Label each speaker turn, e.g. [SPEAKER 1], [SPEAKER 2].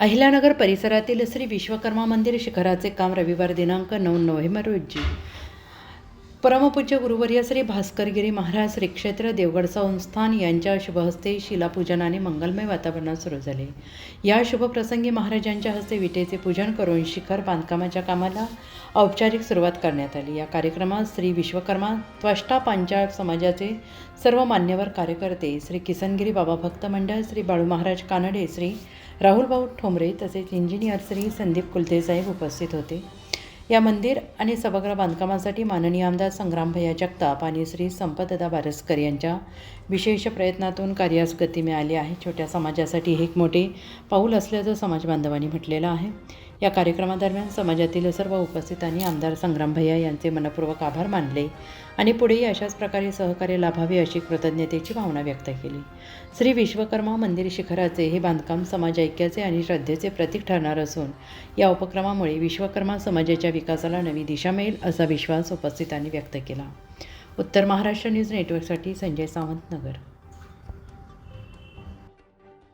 [SPEAKER 1] अहिल्यानगर परिसरातील श्री विश्वकर्मा मंदिर शिखराचे काम रविवार दिनांक नऊ नोव्हेंबर रोजी परमपूज्य गुरुवर्य श्री भास्करगिरी महाराज श्री क्षेत्र देवगड संस्थान यांच्या शुभहस्ते शिलापूजन आणि मंगलमय वातावरणात सुरू झाले. या शुभप्रसंगी महाराजांच्या हस्ते विटेचे पूजन करून शिखर बांधकामाच्या कामाला औपचारिक सुरुवात करण्यात आली. या कार्यक्रमात श्री विश्वकर्मा त्वष्टा पांचाळ समाजाचे सर्व मान्यवर कार्यकर्ते श्री किसनगिरी बाबा भक्त मंडळ श्री बाळू महाराज कानडे श्री राहुलभाऊ ठोंबरे तसेच इंजिनियर श्री संदीप कुलदेसाहेब उपस्थित होते. या मंदिर आणि सभागृह बांधकामासाठी माननीय आमदार संग्रामभैया जगताप आणि श्री संपतदा बारसकर यांच्या विशेष प्रयत्नातून कार्यास गती मिळाली आहे. छोट्या समाजासाठी हे एक मोठे पाऊल असल्याचं समाज बांधवांनी म्हटलेलं आहे. या कार्यक्रमादरम्यान समाजातील सर्व उपस्थितांनी आमदार संग्राम भैया यांचे मनपूर्वक आभार मानले आणि पुढेही अशाच प्रकारे सहकार्य लाभावे अशी कृतज्ञतेची भावना व्यक्त केली. श्री विश्वकर्मा मंदिर शिखराचे हे बांधकाम समाज ऐक्याचे आणि श्रद्धेचे प्रतीक ठरणार असून या उपक्रमामुळे विश्वकर्मा समाजाच्या विकासाला नवी दिशा मिळेल असा विश्वास उपस्थितांनी व्यक्त केला. उत्तर महाराष्ट्र न्यूज नेटवर्कसाठी संजय सावंत नगर